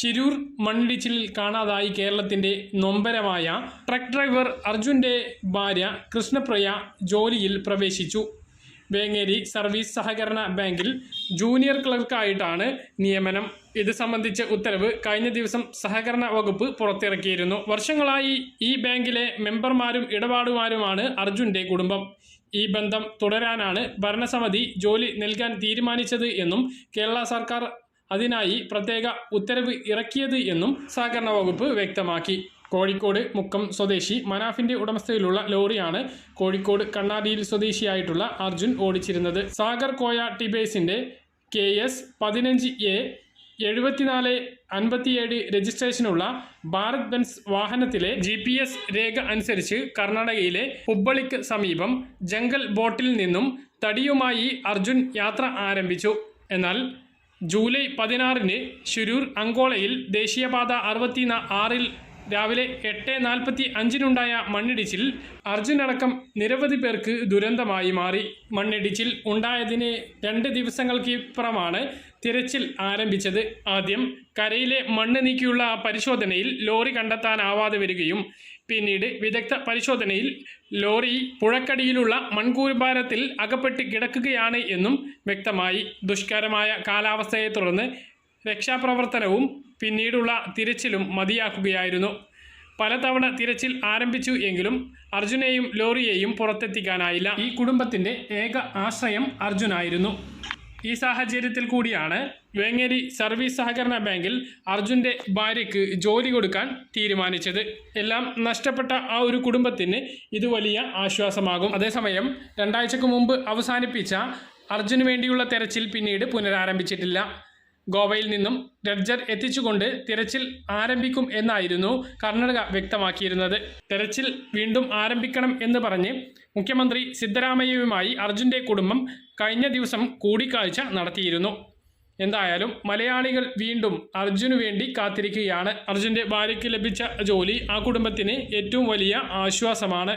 ശിരൂർ മണ്ണിടിച്ചിലിൽ കാണാതായി കേരളത്തിന്റെ നൊമ്പരമായ ട്രക്ക് ഡ്രൈവർ അർജുന്റെ ഭാര്യ കൃഷ്ണപ്രിയ ജോലിയിൽ പ്രവേശിച്ചു. വേങ്ങേരി സർവീസ് സഹകരണ ബാങ്കിൽ ജൂനിയർ ക്ലർക്കായിട്ടാണ് നിയമനം. ഇത് സംബന്ധിച്ച ഉത്തരവ് കഴിഞ്ഞ ദിവസം സഹകരണ വകുപ്പ് പുറത്തിറക്കിയിരുന്നു. വർഷങ്ങളായി ഈ ബാങ്കിലെ മെമ്പർമാരും ഇടപാടുമാരുമാണ് അർജുന്റെ കുടുംബം. ഈ ബന്ധം തുടരാനാണ് ഭരണസമിതി ജോലി നൽകാൻ തീരുമാനിച്ചത് എന്നും കേരള സർക്കാർ അതിനായി പ്രത്യേക ഉത്തരവ് ഇറക്കിയത് എന്നും സഹകരണ വകുപ്പ് വ്യക്തമാക്കി. കോഴിക്കോട് മുക്കം സ്വദേശി മനാഫിന്റെ ഉടമസ്ഥയിലുള്ള ലോറിയാണ് കോഴിക്കോട് കണ്ണാടിയിൽ സ്വദേശിയായിട്ടുള്ള അർജുൻ ഓടിച്ചിരുന്നത്. സാഗർ കോയ ടിബേസിന്റെ കെ എസ് പതിനഞ്ച് എ എഴുപത്തിനാല് അൻപത്തിയേഴ് രജിസ്ട്രേഷനുള്ള ഭാരത് ബെൻസ് വാഹനത്തിലെ ജി പി എസ് രേഖ അനുസരിച്ച് കർണാടകയിലെ ഹുബ്ബളിക്ക് സമീപം ജംഗൽ ബോട്ടിൽ നിന്നും തടിയുമായി അർജുൻ യാത്ര ആരംഭിച്ചു. എന്നാൽ ജൂലൈ പതിനാറിന് ശുരൂർ അങ്കോളയിൽ ദേശീയപാത അറുപത്തി ആറിൽ രാവിലെ എട്ട് നാൽപ്പത്തി അഞ്ചിനുണ്ടായ മണ്ണിടിച്ചിൽ അർജുനടക്കം നിരവധി പേർക്ക് ദുരന്തമായി മാറി. മണ്ണിടിച്ചിൽ ഉണ്ടായതിന് രണ്ട് ദിവസങ്ങൾക്കിപ്പുറമാണ് തിരച്ചിൽ ആരംഭിച്ചത്. ആദ്യം കരയിലെ മണ്ണ് നീക്കിയുള്ള പരിശോധനയിൽ ലോറി കണ്ടെത്താനാവാതെ വരികയും പിന്നീട് വിദഗ്ധ പരിശോധനയിൽ ലോറി പുഴക്കടിയിലുള്ള മൺകൂമ്പാരത്തിൽ അകപ്പെട്ട് കിടക്കുകയാണ് എന്നും വ്യക്തമായി. ദുഷ്കരമായ കാലാവസ്ഥയെ തുടർന്ന് രക്ഷാപ്രവർത്തനവും പിന്നീടുള്ള തിരച്ചിലും മതിയാക്കുകയായിരുന്നു. പലതവണ തിരച്ചിൽ ആരംഭിച്ചു എങ്കിലും അർജുനെയും ലോറിയെയും പുറത്തെത്തിക്കാനായില്ല. ഈ കുടുംബത്തിന്റെ ഏക ആശ്രയം അർജുനായിരുന്നു. ഈ സാഹചര്യത്തിൽ കൂടിയാണ് വേങ്ങേരി സർവീസ് സഹകരണ ബാങ്കിൽ അർജുന്റെ ഭാര്യയ്ക്ക് ജോലി കൊടുക്കാൻ തീരുമാനിച്ചത്. എല്ലാം നഷ്ടപ്പെട്ട ആ ഒരു കുടുംബത്തിന് ഇത് വലിയ ആശ്വാസമാകും. അതേസമയം രണ്ടാഴ്ചക്ക് മുമ്പ് അവസാനിപ്പിച്ച അർജുന് വേണ്ടിയുള്ള തെരച്ചിൽ പിന്നീട് പുനരാരംഭിച്ചിട്ടില്ല. ഗോവയിൽ നിന്നും ഡ്രഡ്ജർ എത്തിച്ചുകൊണ്ട് തിരച്ചിൽ ആരംഭിക്കും എന്നായിരുന്നു കർണാടക വ്യക്തമാക്കിയിരുന്നത്. തിരച്ചിൽ വീണ്ടും ആരംഭിക്കണം എന്ന് പറഞ്ഞ് മുഖ്യമന്ത്രി സിദ്ധരാമയ്യയുമായി അർജുന്റെ കുടുംബം കഴിഞ്ഞ ദിവസം കൂടിക്കാഴ്ച നടത്തിയിരുന്നു. എന്തായാലും മലയാളികൾ വീണ്ടും അർജുനു വേണ്ടി കാത്തിരിക്കുകയാണ്. അർജുന്റെ ഭാര്യയ്ക്ക് ലഭിച്ച ജോലി ആ കുടുംബത്തിന് ഏറ്റവും വലിയ ആശ്വാസമാണ്.